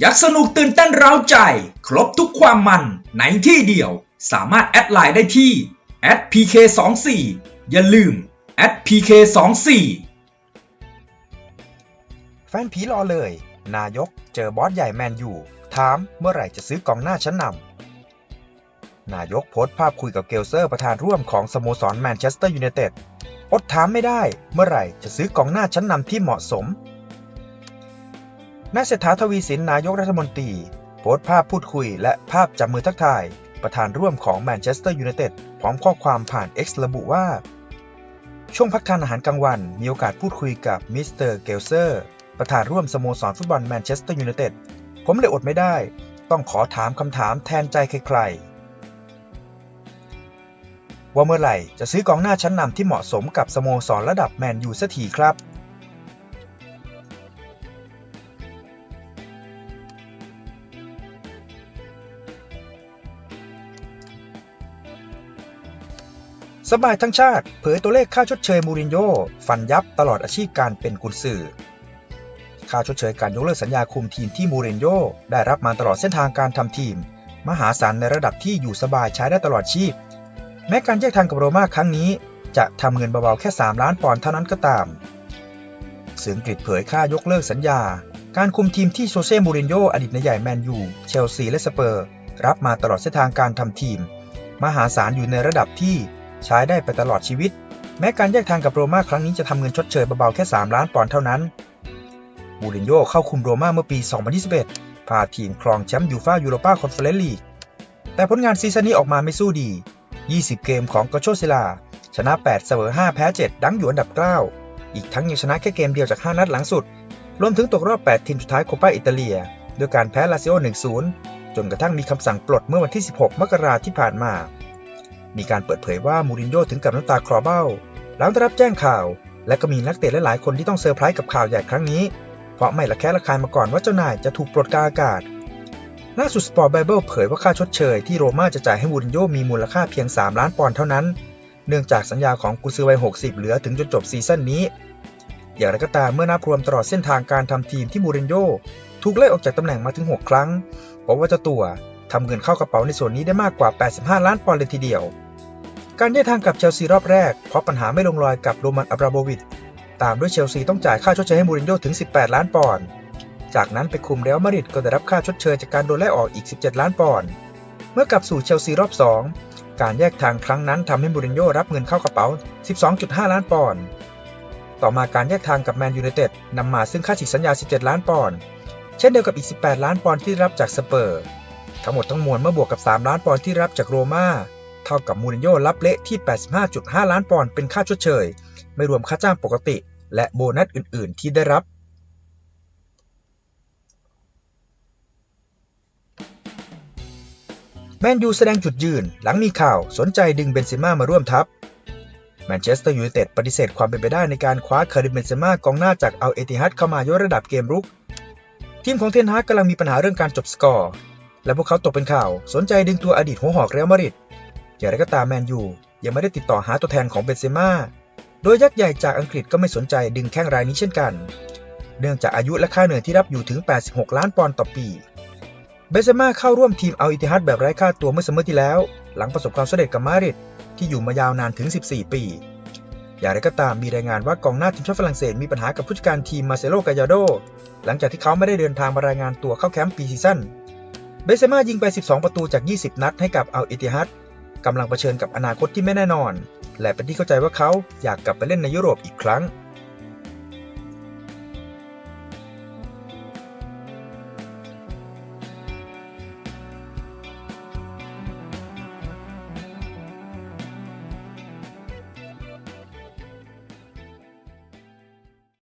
อยากสนุกตื่นเต้นเร้าใจ ครบทุกความมันในที่เดียว สามารถแอดไลน์ได้ที่ @pk24 อย่าลืม @pk24 แฟนผีรอเลย นายกเจอบอสใหญ่แมนยูถามเมื่อไหร่จะซื้อกองหน้าชั้นนำนายกโพสต์ภาพคุยกับเกลเซอร์ประธานร่วมของสโมสรแมนเชสเตอร์ยูไนเต็ดอดถามไม่ได้ เมื่อไหร่จะซื้อกองหน้าชั้นนำที่เหมาะสม นายเศรษฐาทวีสินนายกรัฐมนตรี โพสต์ภาพพูดคุย และภาพจับมือทักทาย ประธานร่วมของแมนเชสเตอร์ยูไนเต็ดพร้อมข้อความผ่าน X ระบุว่า ช่วงพักทานอาหารกลางวัน มีโอกาสพูดคุยกับมิสเตอร์เกลเซอร์ประธานร่วมสโมสรฟุตบอลแมนเชสเตอร์ยูไนเต็ดผมเลยอดไม่ได้ ต้องขอถามคำถามแทนใจใครๆว่าเมื่อไหร่จะซื้อกองหน้าชั้นนำที่เหมาะสมกับสโมสรระดับแมนยูสักทีครับ สบายทั้งชาติเผยตัวเลขค่าชดเชยมูรินโญ่ฟันยับตลอดอาชีพการเป็นกุนซือค่าชดเชยการยกเลิกสัญญาคุมทีมที่มูรินโญ่ได้รับมาตลอดเส้นทางการทำทีม มหาศาลในระดับที่อยู่สบายใช้ได้ตลอดชีพ แม้การแยกทางกับโรม่าครั้งนี้ จะทำเงินเบาๆแค่ 3 ล้านปอนด์เท่านั้นก็ตามสื่ออังกฤษเผยค่ายกเลิกสัญญา การคุมทีมที่โซเซ่มูรินโญ่อดีตนายใหญ่แมนยูเชลซีและสเปอร์ รับมาตลอดเส้นทางการทำทีม มหาศาลอยู่ในระดับที่ ใช้ได้ไปตลอดชีวิต แม้การแยกทางกับโรม่าครั้งนี้จะทำเงินชดเชยเบาๆแค่ 3 ล้านปอนด์เท่านั้น มูรินโญ่เข้าคุมโรม่าเมื่อปี 2021 พาทีมครองแชมป์ยูฟ่ายูโรปาคอนเฟอเรนซ์ลีก แต่ผลงานซีซั่นนี้ออกมาไม่สู้ดี 20 เกมของกาโชซิลา ชนะ 8 เสมอ 5 แพ้ 7 ดังอยู่อันดับ 9 อีกทั้งยังชนะแค่เกมเดียวจาก 5 นัดหลังสุด รวมถึงตกรอบ 8 ทีมสุดท้ายโคปาอิตาเลียด้วยการแพ้ลาซิโอ 1-0 จนกระทั่งมีคำสั่งปลดเมื่อวันที่ 16 มกราที่ผ่านมา มีการเปิดเผยว่ามูรินโญ่ถึงกับน้ำตาคลอเบ้า หลังได้รับแจ้งข่าว และก็มีนักเตะหลายๆคนที่ต้องเซอร์ไพรส์กับข่าวใหญ่ครั้งนี้ เพราะไม่ละแคะละคายมาก่อนว่าเจ้านายจะถูกปลดกาอากาศล่าสุดสปอร์ตไบเบิลเผยว่าค่าชดเชยที่โรม่าจะจ่ายให้มูรินโญ่มีมูลค่าเพียง 3 ล้านปอนด์เท่านั้น เนื่องจากสัญญาของกุซือวัย 60 เหลือถึงจนจบซีซั่นนี้ อย่างไรก็ตามเมื่อนับรวมตลอดเส้นทางการทำทีมที่มูรินโญ่ถูกไล่ออกจากตำแหน่งมาถึง 6 ครั้งเพราะว่าเจ้าตัวทำเงินเข้ากระเป๋าในส่วนนี้ได้มากกว่า 85 ล้านปอนด์เลยทีเดียว การแยกทางกับเชลซีรอบแรกเพราะปัญหาไม่ลงรอยกับโรมันอับราโมวิชตามด้วยเชลซีต้องจ่ายค่าชดเชยให้มูรินโญ่ถึง 18 ล้านปอนด์จากนั้นไปคุมเรอัลมาดริดก็ได้รับค่าชดเชยจากการโดนไล่ออกอีก 17 ล้านปอนด์เมื่อกลับสู่เชลซีรอบ 2 การแยกทางครั้งนั้นทำให้มูรินโญ่รับเงินเข้ากระเป๋า 12.5 ล้านปอนด์ต่อมาการแยกทางกับแมนยูไนเต็ดนำมาซึ่งค่าฉีกสัญญา 17 ล้านปอนด์เช่นเดียวกับอีก 18 ล้านปอนด์ที่รับจากสเปอร์ ทั้งหมดทั้งมวลเมื่อบวกกับ 3 ล้านปอนด์ที่รับจากโรม่า เท่ากับมูรินโญ่รับเละที่ 85.5 ล้านปอนด์เป็นค่าชดเชย ไม่รวมค่าจ้างปกติ และโบนัสอื่น ๆ ที่ได้รับแมนยูแสดงจุดยืน หลังมีข่าวสนใจดึงเบนเซม่ามาร่วมทัพแมนเชสเตอร์ยูไนเต็ดปฏิเสธความเป็นไปได้ในการคว้าคาริมเบนเซม่ากองหน้าจากเอัลเอติฮัดเข้ามายกระดับเกมรุก ทีมของเทนฮากกำลังมีปัญหาเรื่องการจบสกอร์ และพวกเขาตกเป็นข่าวสนใจดึงตัวอดีตหัวหอกเรอัลมาดริด อย่างไรก็ตามแมนยูยังไม่ได้ติดต่อหาตัวแทนของเบนเซม่า โดยยักษ์ใหญ่จากอังกฤษก็ไม่สนใจดึงแข้งรายนี้เช่นกัน เนื่องจากอายุและค่าเหนื่อยที่รับอยู่ถึง 86 ล้านปอนด์ต่อปี เบนเซม่าเข้าร่วมทีมอัลอิติฮัดแบบไร้ค่าตัวเมื่อสมมติที่แล้ว หลังประสบความสำเร็จกับมาริดที่อยู่มายาวนานถึง 14 ปี อย่างไรก็ตามมีรายงานว่ากองหน้าทีมชาติฝรั่งเศสมีปัญหากับผู้จัดการทีมมาเซโลกายาโด หลังจากที่เขาไม่ได้เดินทางมารายงานตัวเข้าแคมป์ปีซีซั่น เบนเซม่ายิงไป 12 ประตูจาก 20 นัดให้กับอัลอิติฮัด กำลังเผชิญกับอนาคตที่ไม่แน่นอน และเป็นที่เข้าใจว่าเขาอยากกลับไปเล่นในยุโรปอีกครั้ง